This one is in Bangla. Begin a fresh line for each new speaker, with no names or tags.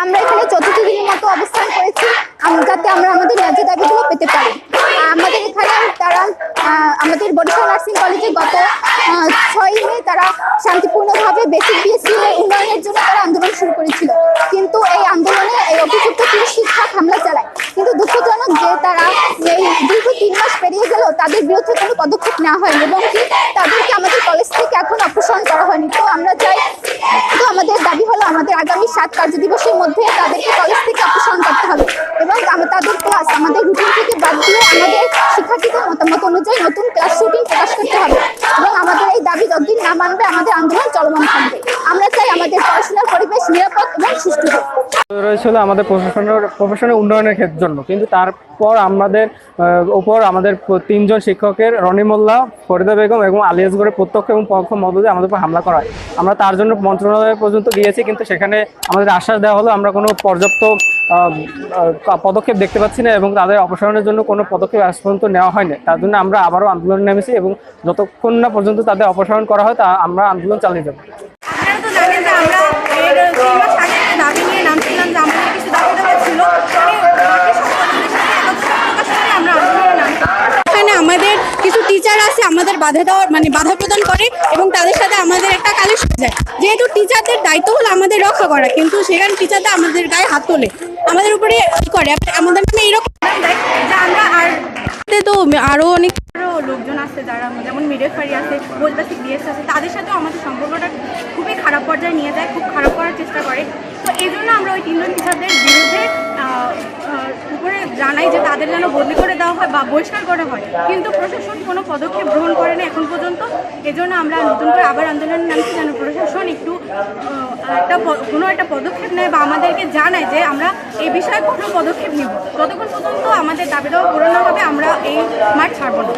আমরা এখানে চতুর্থ দিনের মতো অবস্থান করেছি যাতে আমরা আমাদের ন্যায্য দাবিগুলো পেতে পারি। আমাদের এখানে তারা আমাদের বরিশাল নার্সিং কলেজে গত ছয় মে তারা শান্তিপূর্ণভাবে বেসিক বিএসসি উন্নয়নের জন্য তারা আন্দোলন শুরু করেছিল। কিন্তু এই আন্দোলনে এই অভিযুক্ত তিন শিক্ষক হামলা চালায়। কিন্তু দুঃখজনক যে তারা এই দীর্ঘ তিন মাস পেরিয়ে গেলেও তাদের বিরুদ্ধে কোনো পদক্ষেপ নেওয়া হয়নি, এবং কি তাদেরকে দাবি হলো আমাদের আগামী সাত কার্য দিবসের মধ্যে তাদেরকে কলেজ থেকে অপসারণ করতে হবে এবং তাদের ক্লাস আমাদের রুটিন থেকে বাদ দিয়ে আমাদের শিক্ষার্থীদের মতামত অনুযায়ী নতুন ক্লাস রুটিন প্রকাশ করতে হবে এবং আমাদের এই দাবি যতদিন না মানবে, আমাদের আন্দোলন চলমান থাকবে। আমরা চাই আমাদের পড়াশোনার পরিবেশ নিরাপদ
রয়েছিল আমাদের প্রশাসনের প্রফেশনের উন্নয়নের জন্য। কিন্তু তারপর আমাদের উপর আমাদের তিনজন শিক্ষকের রনি মোল্লা, ফরিদা বেগম এবং আলিয়াসগড়ের প্রত্যক্ষ এবং পরোক্ষ মদদে আমাদের উপর হামলা করা হয়। আমরা তার জন্য মন্ত্রণালয় পর্যন্ত গিয়েছি কিন্তু সেখানে আমাদের আশ্বাস দেওয়া হলো, আমরা কোনো পর্যাপ্ত পদক্ষেপ দেখতে পাচ্ছি না এবং তাদের অপসারণের জন্য কোনো পদক্ষেপ আজ পর্যন্ত নেওয়া হয়নি। তার জন্য আমরা আবারও আন্দোলনে নেমেছি এবং যতক্ষণ না পর্যন্ত তাদের অপসারণ করা হয়, তা আমরা আন্দোলন চালিয়ে যাব।
টিচার আমাদের বাধা দেওয়ার মানে বাধা প্রদান করে এবং তাদের সাথে আমাদের একটা কালেকশন যায়। যেহেতু টিচারদের দায়িত্ব হলো আমাদের রক্ষা করা, কিন্তু সেখানে টিচারদের আমাদের গায়ে হাত তোলে। আমাদের উপরে করে। আমাদের নামে এইরকম আমরা আর তো আরও অনেক লোকজন আছে যারা যেমন মিডেফারি আছে বোলবাসিক ডিএস আছে, তাদের সাথেও আমাদের সম্পর্কটা খুবই খারাপ পর্যায়ে নিয়ে যায়, খুব খারাপ করার চেষ্টা করে। তো এই আমরা ওই তিনজন টিচারদের বিরুদ্ধে আহ, আহ, উপরে জানাই যে তাদের যেন বদলি করে দেওয়া হয় বা বহিষ্কার করা হয়। কিন্তু প্রশাসন কোনো পদক্ষেপ গ্রহণ করে না এখন পর্যন্ত। এজন্য আমরা নতুন করে আবার আন্দোলনের নামছি যেন প্রশাসন একটু একটা কোনো একটা পদক্ষেপ নেয় বা আমাদেরকে জানায় যে আমরা এই বিষয়ে কোনো পদক্ষেপ নেব। যতক্ষণ পর্যন্ত আমাদের দাবি দেওয়া পূরণ হবে, আমরা এই মাঠ ছাড়ব না।